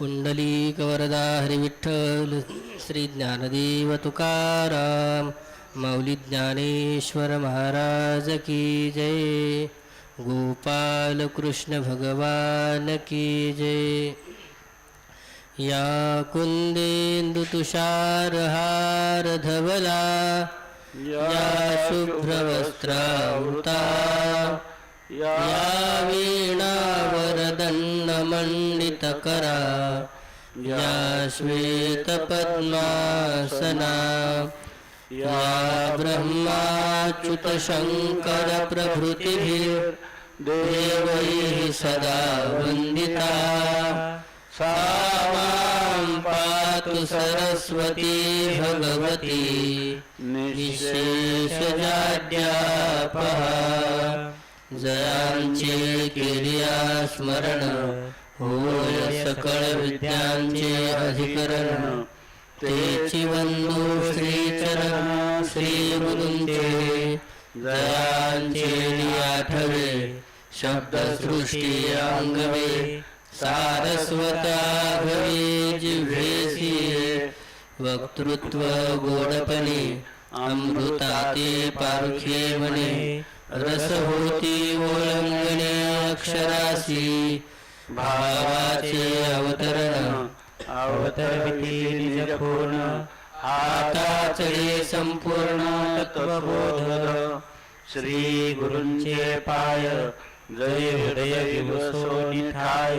पुंडलीकवरदा हरिविठ्ठल श्री ज्ञानदेव तुकाराम माऊली ज्ञानेश्वर महाराज की जय गोपाल कृष्ण भगवान की जय। या कुन्देन्दुतुषारहार धवला या शुभ्रवस्त्रावृता या वीणावरदण्डमण्डितकरा या श्वेतपद्मासना या देवैः सदा वन्दिता. सा मां पातु सरस्वती भगवती. निशेषजाड्यापहा जयांचे केलिया स्मरण होय सकळ विद्यांचे अधिकरण तेची बंधू श्रीचरण श्री गुरुंचे जयांचे आठवे शब्दसृष्टी अंगवे सारस्वताघवे जिव्हेसी वक्तृत्व गोडपणे अमृताते पारखे म्हणे रस होती ओळंगणे अक्षरासी भावाचे अवतरण अवतरविती निज पूर्ण आताचळे संपूर्ण तत्वबोध श्री गुरुंचे पाय जय हृदय विवसो निठाय.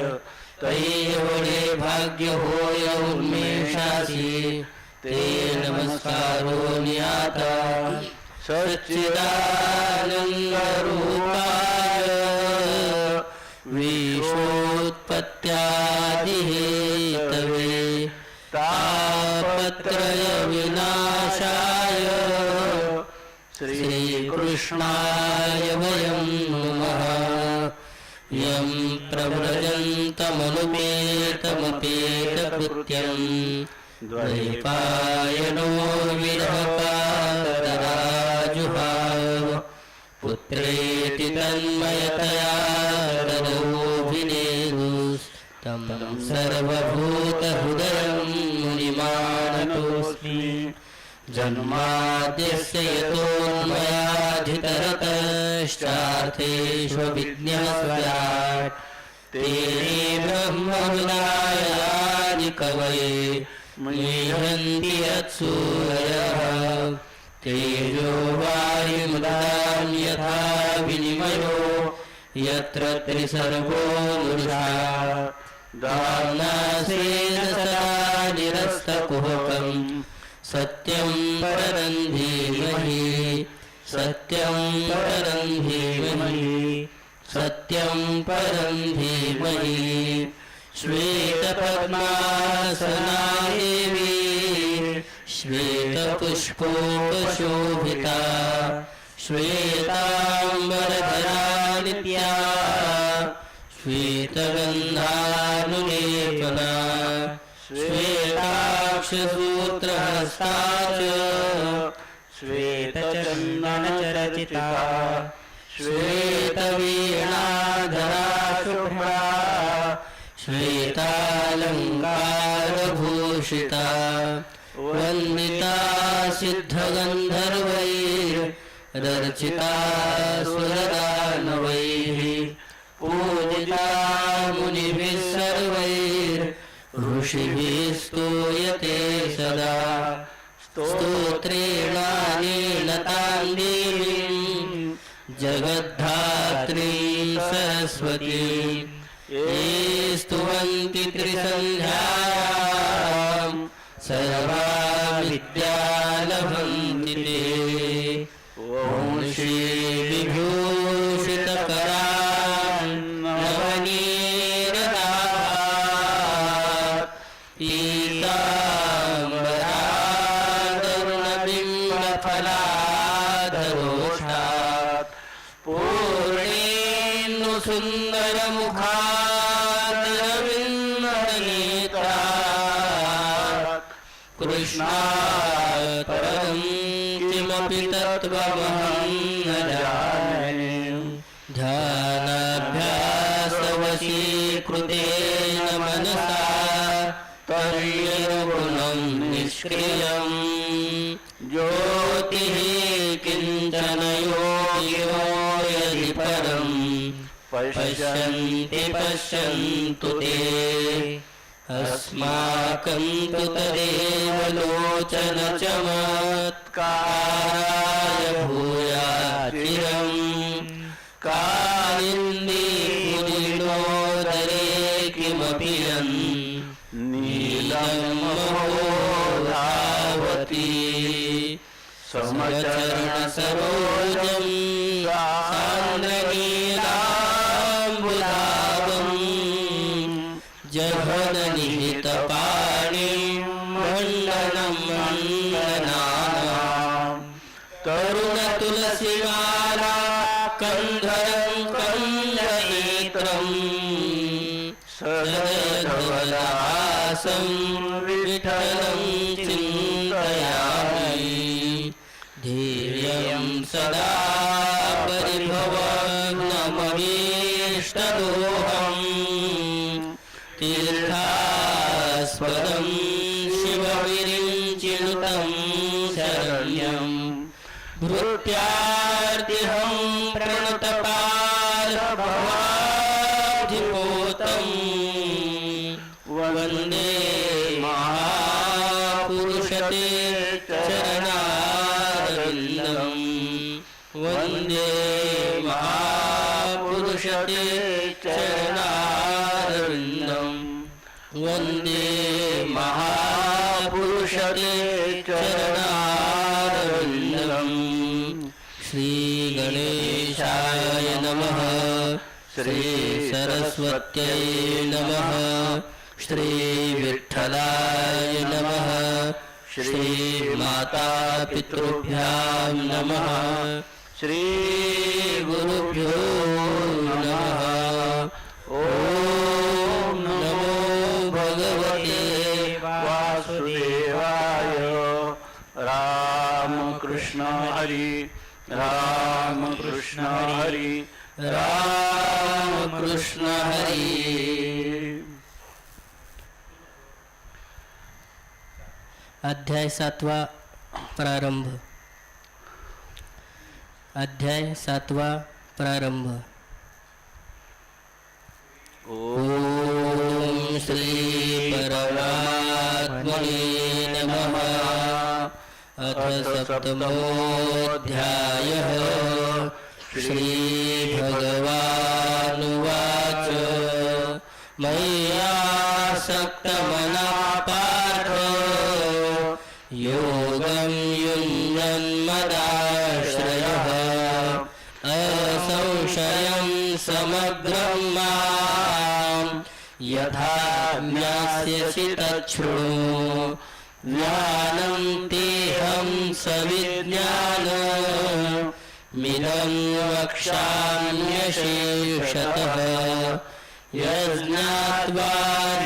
एवढे भाग्य होय उन्मेषासी ते नमस्कारो नियाता सच्चिदानंद रूपाय त्यादिहेतवे तापत्रय विनाशाय। श्रीकृष्णाय वयं नमः। यं प्रव्रजन्तमनुपेतमपेतकृत्यम् द्वैपायनो विरहकातराजुहाव पुत्रेति तन्मयतया तदोऽभिनेदुस्तं सर्वभूतहृदयं मुनिमानतोऽस्मि। जन्माद्यस्य यतोन्मयाधितरतश्चार्थेष्वभिज्ञस्वयात् तेने ब्रह्मविनायानि कवये मुह्यन्ति यत्सूरयः। तेजो वायुमुदां यथा विनिमयो यत्र त्रिसर्गो मृषा। दाम्नासेन सदा निरस्तकुहकम् सत्यं परं धीमहि सत्यं परं धीमहि सत्यं परं धीमहि। श्वेतपद्मासना देवी श्वेतपुष्पोपशोभिता श्वेताम्बरधरा नित्या गन्धानुलेपना। श्वेताक्षसूत्रहस्ता च श्वेतचन्दनचरचिता। श्वेतवीणाधरा शुभ्रा श्वेतालङ्कारभूषिता। वन्दिता सिद्धगन्धर्वैर्दर्चिता सुरदा। ऋषिभिः स्तूयते सदा स्तोत्रेणानेन जगद्धात्री सरस्वती। ध्यानाभ्यासवशीकृतेन मनसा निष्क्रियम्। ज्योतिः किञ्चन योगिनो यदि परम् पश्यन्ति पश्यन्तु ते। अस्माकं तु तदेव लोचन चमत्काराय भूयाचिरम्। का समचरणसरोजं सान्द्रनीलाम्बुधावम् जघननिहितपाणिं उषते चरणारविन्दम् वन्दे महापुरुषते चरणारविन्दम् श्रीगणेशाय नमः श्रीसरस्वत्यै नमः श्रीविठ्ठलाय नमः श्रीमातापितृभ्यां नमः। श्रीगुरुभ्यो हरि। रामकृष्ण हरि। रामकृष्ण हरि। अध्याय सातवा प्रारंभ। अध्याय सातवा प्रारंभ। ॐ श्री परमात्मने अथ सप्तमोऽध्यायः। श्रीभगवानुवाच। मय्यासक्तमना पार्थ योगं युञ्जन्मदाश्रयः। असंशयं समग्रं मां यथा ज्ञास्यसि तच्छृणु ज्ञानं तेहं सविज्ञान मिदं वक्ष्याम्यशेषतः यज्ञात्वा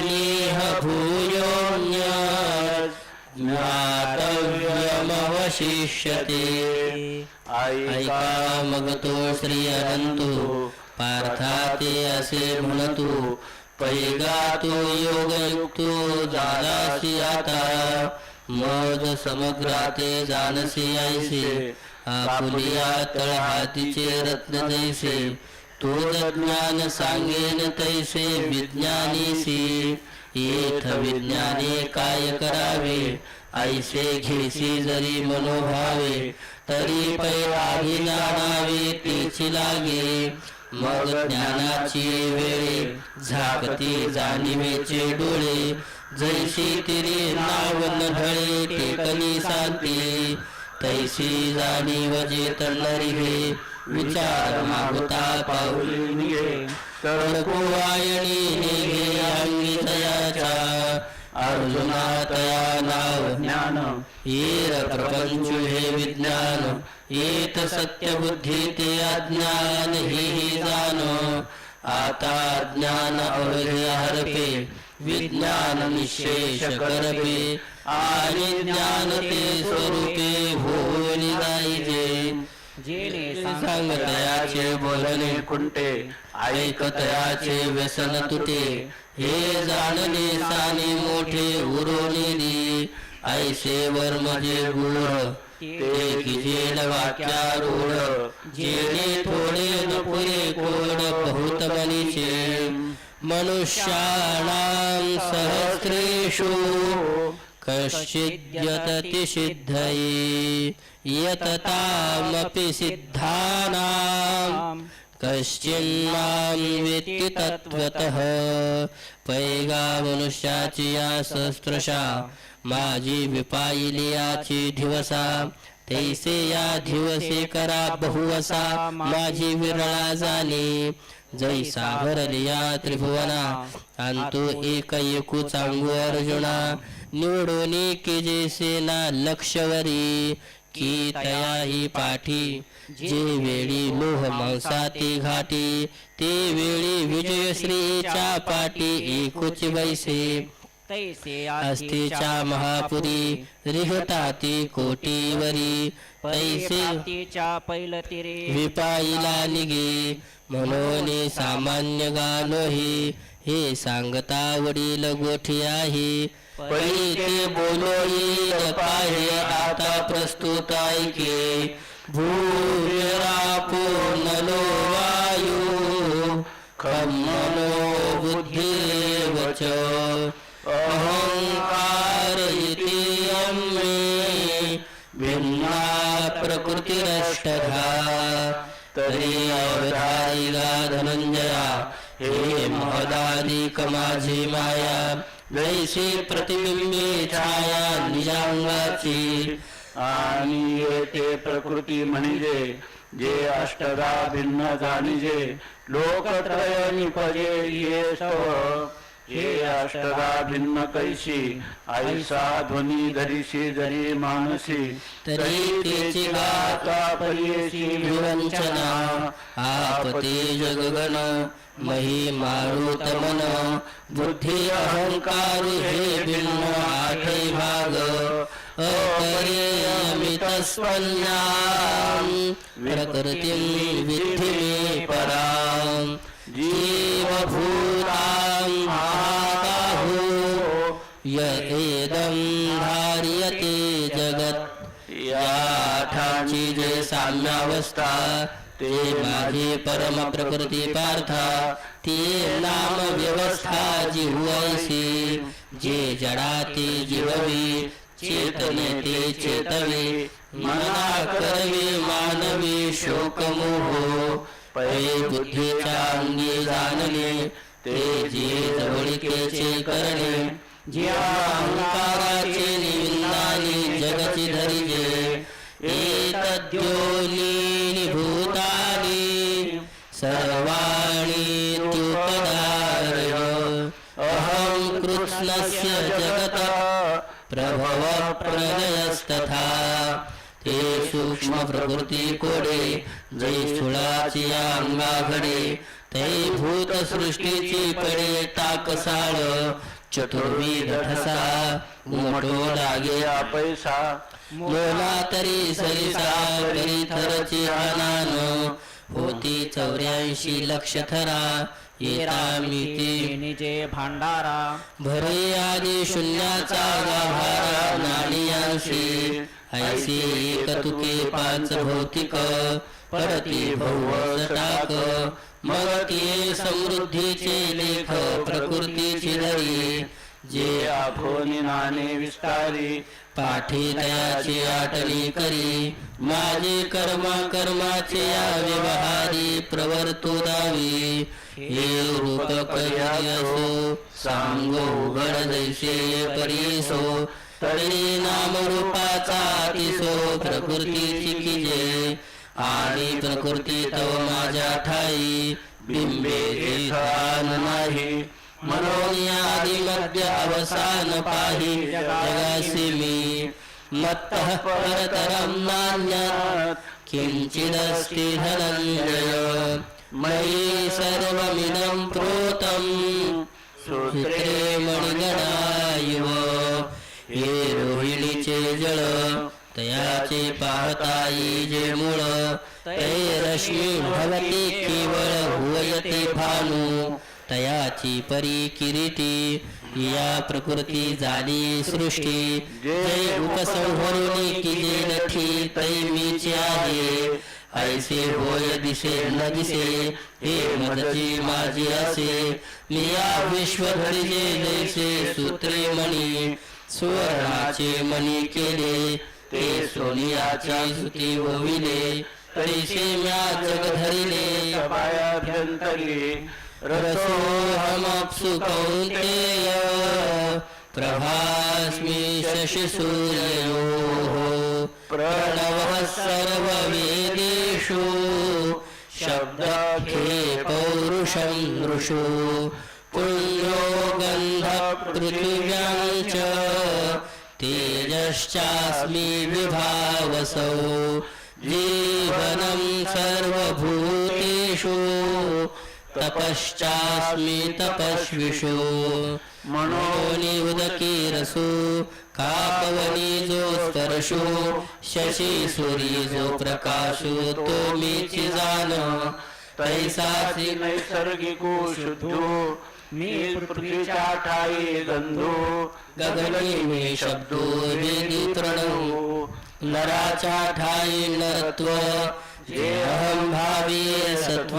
नेह भूयोऽन्य ज्ञातव्यमवशिष्यते। ऐका मग श्री अनंतु पार्थाते असे भुनतु पहिला तो योगयुक्तो जानासी आता मज समग्राते जानसी ऐसे आपुलिया तळहातीचे रत्न जैसे तो ज्ञान सांगेन तैसे विज्ञानीसी येथ विज्ञाने काय करावे ऐसे घेसी जरी मनोभावे तरी पैरागी जाणावे तेची लागे मग ज्ञानाची वेळे झाकती जाणीवेचे डोळे. जैशी तिरी नाव ढळे टेकली सांगते तैसी जाणीव जे तळरी हे. विचार मागता पाऊली निघे. निघे अंगी तयाच्या अर्जुना तया नाव ज्ञान. येर प्रपंच हे विज्ञान. येत सत्य बुद्धी ते अज्ञान हे जान। आता ज्ञान अवघे हरपे विज्ञान निशेष करपे। आणि ज्ञान ते स्वरूपे होऊन जायचे। सांगतयाचे बोलणे कुंटे ऐकतयाचे व्यसन तुटे। हे जाणणे साने मोठे उरोनिरी ऐसे वर्म जे गूढ ते किजेल वाक्यारूढ जेणे थोडे न पुरे बहुत मनीचे मनुष्याणां सहस्रेषु कश्चिद्यतति सिद्धये यततामपि सिद्धानां कश्चिन्नां वेत्ति तत्त्वतः पैगा मनुष्याची या शस्त्रशा माझी विपायली याची दिवसा तैसे या दिवसे करा बहुवसा माझी विरळा जाणे जैसा भरलिया त्रिभुवना अंतु एक एकू चांगू अर्जुना. निवडून की जैसे ना लक्षवरी की तया ही पाठी. जे वेळी लोह मांसाती घाटी ते वेळी विजयश्रीच्या पाठी एकूच बैसे. अस्थिच्या महापुरी। रिहताती कोटीवरी। तैसे पैलतिरे विपाईला निगे म्हणून सामान्य गालोही हे सांगता वडील गोठी आहे पै ते पाहे आता प्रस्तुत ऐके। भूरापो नलो वायू खम्मनो बुद्धिरेव प्रकृतिरष्टधा तरी अवधारिगा धनंजया। हे महदादिक माझी माया। जैसे प्रतिबिंबे छाया निजांगाची। आणि येते प्रकृती म्हणजे जे अष्टदा भिन्न जाणीजे। लोकत्रय निपजे ये सव हे अष्टदा भिन्न कैशी ऐसा ध्वनी धरिशी जरी मानसी तरी तेची गाता परियेशी विवंचना आपते जगगण मही मारुत मन बुद्धी अहंकार हे भिन्न आठे भाग अपरियमित स्वन्याम प्रकृतिं विद्धि मे पराम जीवभूतां जे साम्यावस्था ते माझे परम प्रकृती पार्था. ते नाम व्यवस्था जिव्हायसी जे जडाते जीववी चेतने ते चेतवे. मना करवे मानवी शोकमोह. पै बुद्धीच्या अंगी जाणले ते जे जवळिकेचे करणे. ज्या अंकाराचे निविंदानी जगची धरिजे एतद्योनीनि भूतानि सर्वाणि त्युपदारय अहं कृष्णस्य जगत प्रभव प्रलयस्तथा ते सूक्ष्म प्रकृती कोडे जै स्थूळाची अंगाघडे ते भूत सृष्टीची पडे ताकसाळ चतुर्विध ठसा मोठो लागे पैसा बोला तरी सरिसा तरी थरची आनान होती चौऱ्याऐंशी लक्ष थरा येता मिती निजे भांडारा। भरे आदी शून्याचा गाभारा नाणियांशी ऐसी एक तुके पाच भौतिक परती भौवटाक मग ते समृद्धीचे लेख प्रकृतीची धरी जे आखोनी नाणे विस्तारी पाठी दयाची आटली करी. माझे कर्मा कर्माचे व्यवहारी प्रवर्तू दावी. हे रूप असो सांगो उघड जैसे परीसो तरी नाम रूपाचा प्रकृतीची किजे आणि प्रकृती तव माझ्या ठाई बिंबे स्थान नाही. म्हणून आदि मध्य अवसान पाही जगासी मी मत्तः परतरम नान्यत् किंचिदस्ति धनंजय मयि सर्वमिदं प्रोतम सूत्रे मणिगणायुव हे रोहिणीचे जळ तयाचे पाहताई जे मूळ तै रश्मी भवती केवळ हुवयते भानू. तयाची परी किरीटी या प्रकृती झाली सृष्टी. जय उपसंहरुणी की जे नठी तै मीची आहे. ऐसे होय दिसे न दिसे हे मदची माझी असे. मी या विश्वधरिजे जैसे सूत्रे मणी सुवर्णाचे मणी केले. ते सोनियाची सुती होविले तैसे म्या जग धरिले पायाभ्यंतरी रसोहमप्सु कौन्तेय प्रभास्मि शशिसूर्ययोः प्रणवः सर्ववेदेषु शब्दाख्ये पौरुषं नृषु पुण्यो गन्धपृथिव्यां च तेजश्चास्मि विभावसौ। जीवनं सर्वभूतेषु। तपश्चास्मि तपस्विषु मनोनि उदकीरसु कापवनी जो शशि शशी सूर्य जो प्रकाशो। तो मीची जाण तैसाची नैसर्गिको शुद्धो। मी पृथ्वीच्या ठाई गंधो गगनी मे शब्दो वेदी प्रणव नराच्या ठाई नरत्व जे अहम भावी सत्व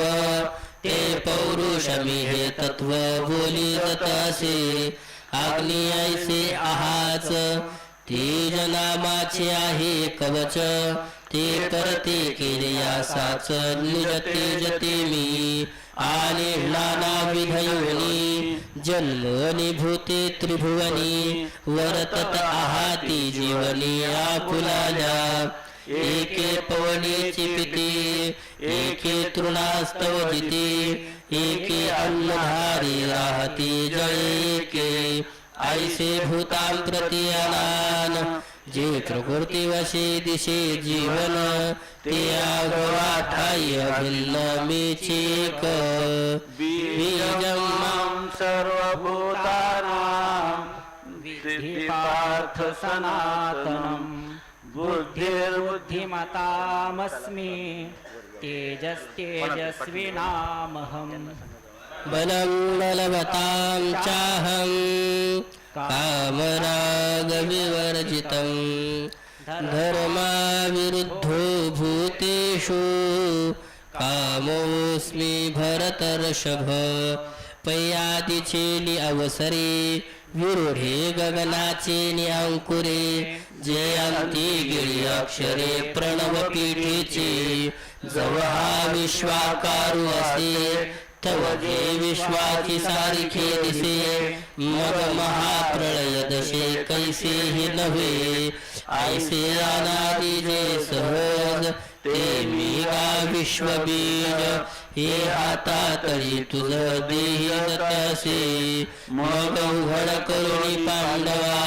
ते पौरुष मी हे तत्व बोली जात असे अग्नी ऐसे आहाच तेज नामाचे आहे कवच ते करते केले यासाच निज तेज मी. आणि नाना विधयोनी जन्मनी भूते त्रिभुवनी वर्तत आहाती जीवनी आपुलाल्या एके पवनी पिती एके तृणास्तव जिती एके अन्नधारी राहती जळे एके. ऐसे भूतां प्रति अनान जे प्रकृती दिशे जीवन ते आगवा ठाई अभिन्न मेचेक. बीजं मां सर्वभूतानां सनातनम् बुद्धिर्बुद्धि तेजस्तेजस्विनामहम् बलं बलवतां चाहम् कामरागविवर्जितं धर्माविरुद्धो भूतेषु कामोऽस्मि भरतर्षभ पयादिचेली अवसरे विरुढे गगनाचे नि अंकुरे जे अंती गिळी प्रणव विश्वाकारू असे तवगे विश्वाची सारिखे दिसे मग महाप्रळय दशे कैसे हि नव्हे ऐसे अनादि जे सहज ते मी गा विश्वबीज हे आता तरी तुझ देही तसे। मग उघड करुणी पांडवा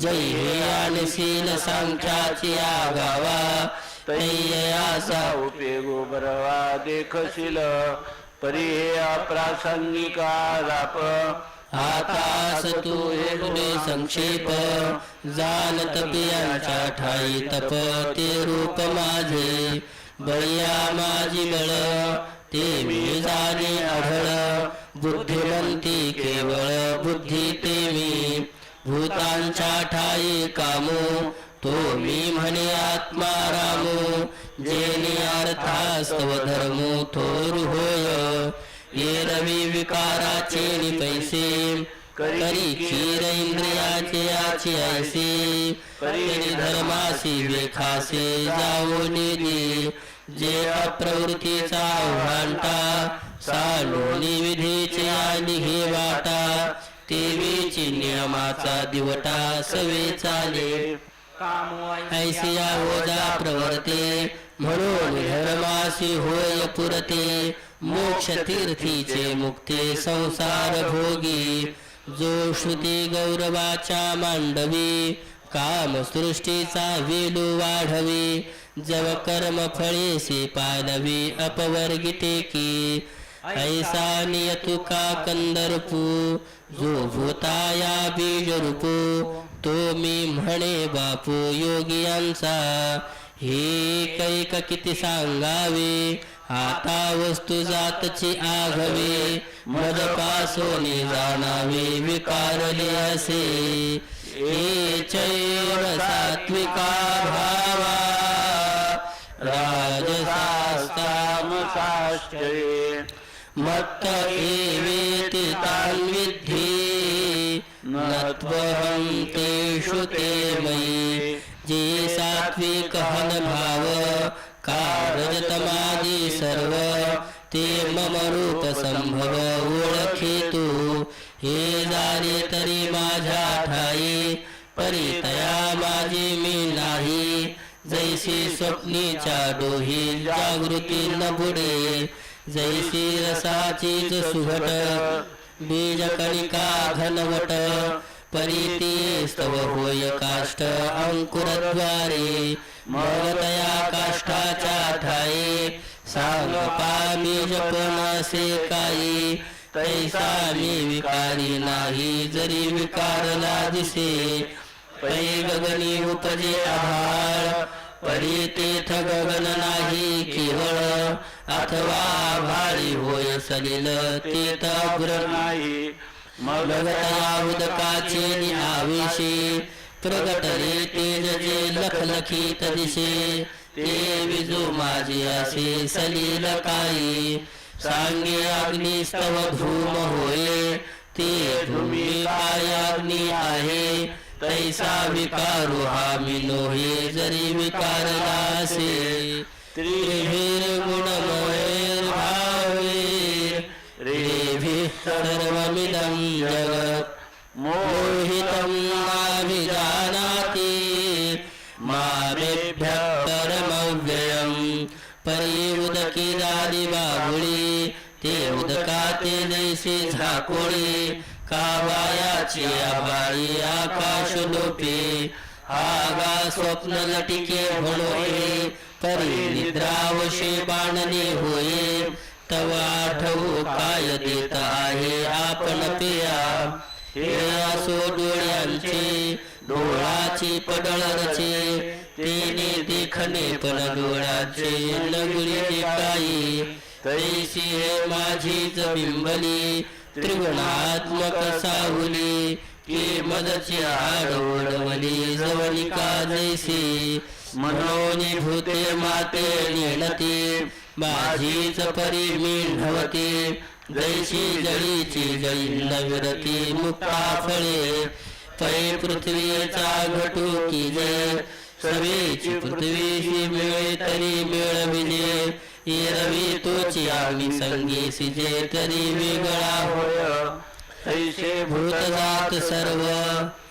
जय हे आणशील सांख्याची आगावा। तैयासा उपयोगो बरवा देखशील परी हे अप्रासंगिका राप आकाश तू एवढे संक्षेप. जानत पियांच्या ठाई तप ते रूप माझे. बळ्या माझी बळ ते मी जाणे आढळ. बुद्धिमंती केवळ बुद्धी ते मी. भूतांच्या ठाई कामो तो मी म्हणे आत्मा रामो जेने अर्थास्तव धर्मो थोर होय. ये रवी विकाराचे नि पैसे करी क्षीर इंद्रियाचे आचे ऐसे करी धर्मासी वेखासे जाऊ निधी जे अप्रवृत्तीचा भांटा सालोनी विधीचे आणि हे वाटा. तेवीची नियमाचा दिवटा सवे चाले ऐसिया ओजा प्रवर्ते म्हणून धर्मासी होय पुरते मोक्ष तीर्थीचे मुक्ते संसार भोगी। जो श्रुती गौरवाच्या मांडवी काम सृष्टीचा वेलू वाढवी जव कर्म फळेसे पालवी अपवर्गिते की। ऐसा नियतुका कंदर्पू जो भूताया बीज रूपू तो मी म्हणे बापू योगियांचा हे कैक किती सांगावे? आता वस्तू जातची आघवे मद पासोनी जाणावे विकारले असे. हे चैन सात्विका भावा राजसास्तामसाश्चये. मत्त एवेति तान् विद्धि न तेषु ते मयि। जे सात्विकहन भाव कारजतमादि सर्व। ते मम रूप संभव ओळखितू। हे झाले तरी माझ्या ठाई परितया माझी मी नाही। जैसी स्वप्नीच्या डोही जागृती न बुडे जैसी रसाचीच सुघट बीज कणिका घनवट परिती स्तव होय काष्ट अंकुरद्वारे मगतया काष्ठाच्या ठाये सांग बीज असे काही तैसा मी विकारी नाही जरी विकारला दिसे पै गगनी उपजे आहार परी तेथ गगन नाही केवळ अथवा भारी होय सलिल तेथ अग्र नाही मग उदकाचे नि आवेशे प्रगटले तेज जे लखलखीत दिसे ते विजो माझे असे सलील काही सांगे अग्निस्तव धूम होय ते धूमी काय अग्नी आहे. तैसा विकारू हा मी नोहे जरी विकारला असे त्रिभिर्गुणमयैर्भावैर् रेभिः सर्वमिदं जगत्. मोहितं माभिजानाति मामेभ्यः परमव्ययम् परी उदकी ते उदकाते जैसे झाकोळी. कावायाची आबाळी आकाश लोपे आगा स्वप्न लटिके म्हणोये तरी निद्रावशे बाणने होये तव आठवू काय देत आहे आपण पेया? हे असो डोळ्यांचे डोळाची पडळ रचे तिने देखणे पण डोळ्याचे नगुरीचे काही कैसी हे माझीच बिंबली त्रिगुणात्मक साहुली. की मदची आडवडवली जवनिका जैसी. मनोनी भूते माते नेणती माझीच परी मिळवते जैशी जळीची जळी नविरती मुक्ता फळे. पै पृथ्वीचा घटू की जय? सवेची पृथ्वीशी मिळे तरी मिळविजे रवी तोची आग्नी संगी सिजे तरी वेगळा होय. तैसे भूत जात सर्व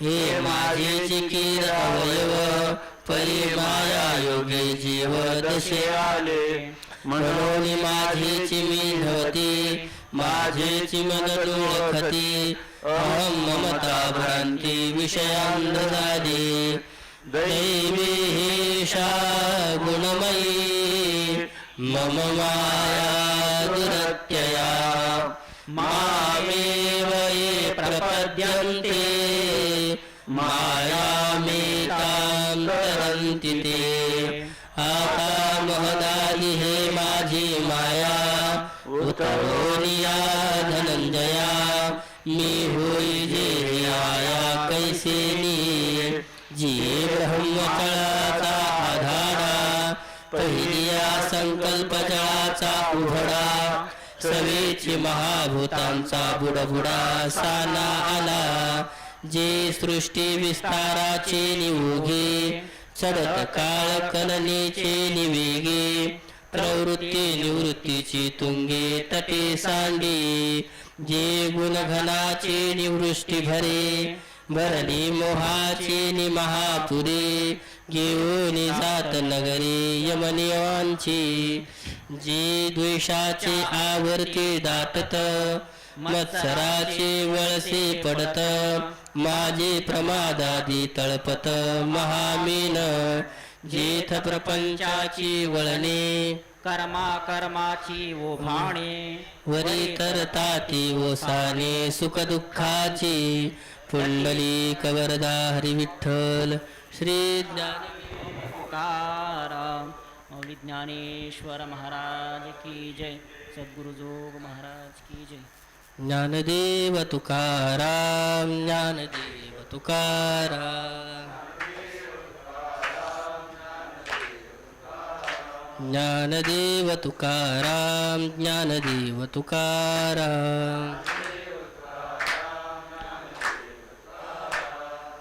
हे माझे चिकीर अवयव. परी माया योगे जीव दशे आले. म्हणून माझेची मी धवती माझेची मन ओळखती अहम ममता भ्रांती विषयांध झाली. दैवी हेषा गुणमयी मम मायादुरत्यया। मामेव ये प्रपद्यन्ते। मायामेतान्तरन्ति ते। आता महदानि हे माझी माया। उतरोनिया धनञ्जया। मी होई जे आया कैसेनी जी ब्रह्मकळा संकल्प उघडा सवेची महाभूतांचा बुडबुडा साना आला. जे सृष्टी विस्ताराचे निवोगे चढत काळ कलनेचे निवेगे प्रवृत्ती निवृत्तीची तुंगे तटे सांडी जे गुणघनाचे निवृष्टी भरे भरली मोहाचे नि महापुरे घेऊन जात नगरी यमनियांची. जे द्वेषाचे आवर्ते दाटत मत्सराचे वळसे पडत माझे प्रमादादी तळपत. महामीन जेथ प्रपंचाची वळणे कर्मा कर्माची ओभाणे वरी तरताती ओसाने सुख दुःखाची पुंडली कवरदा हरिविठ्ठल श्री ज्ञान मौली ज्ञानेश्वर महाराज की जय सद्गुरुजोग महाराज की जय। ज्ञानदेव तुकाराम ज्ञानदेव तुकाराम। ज्ञानदेव तुकाराम ज्ञानदेव तुकाराम।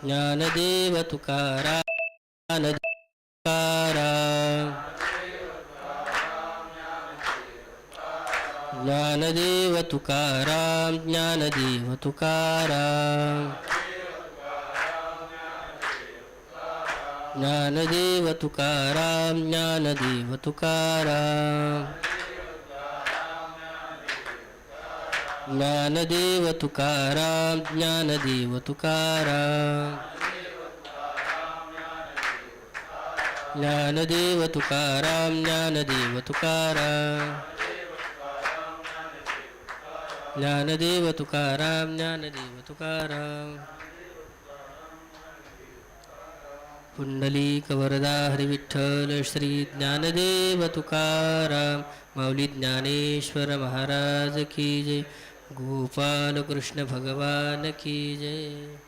ज्ञानदेव तुकारा ज्ञानदेव ज्ञानदेव तुकाराम ज्ञानदेव तुकाराम ज्ञानदेव तुकाराम ज्ञानदेव तुकाराम ज्ञानदेव तुकाराम ज्ञानदेव तुकाराम ज्ञानदेव तुकाराम ज्ञानदेव तुकाराम ज्ञानदेव तुकाराम ज्ञानदेव तुकाराम पुंडलिक वरदा हरिविठ्ठल श्री ज्ञानदेव तुकाराम माऊली ज्ञानेश्वर महाराज की जय। गोपालकृष्णभगवान् की जय।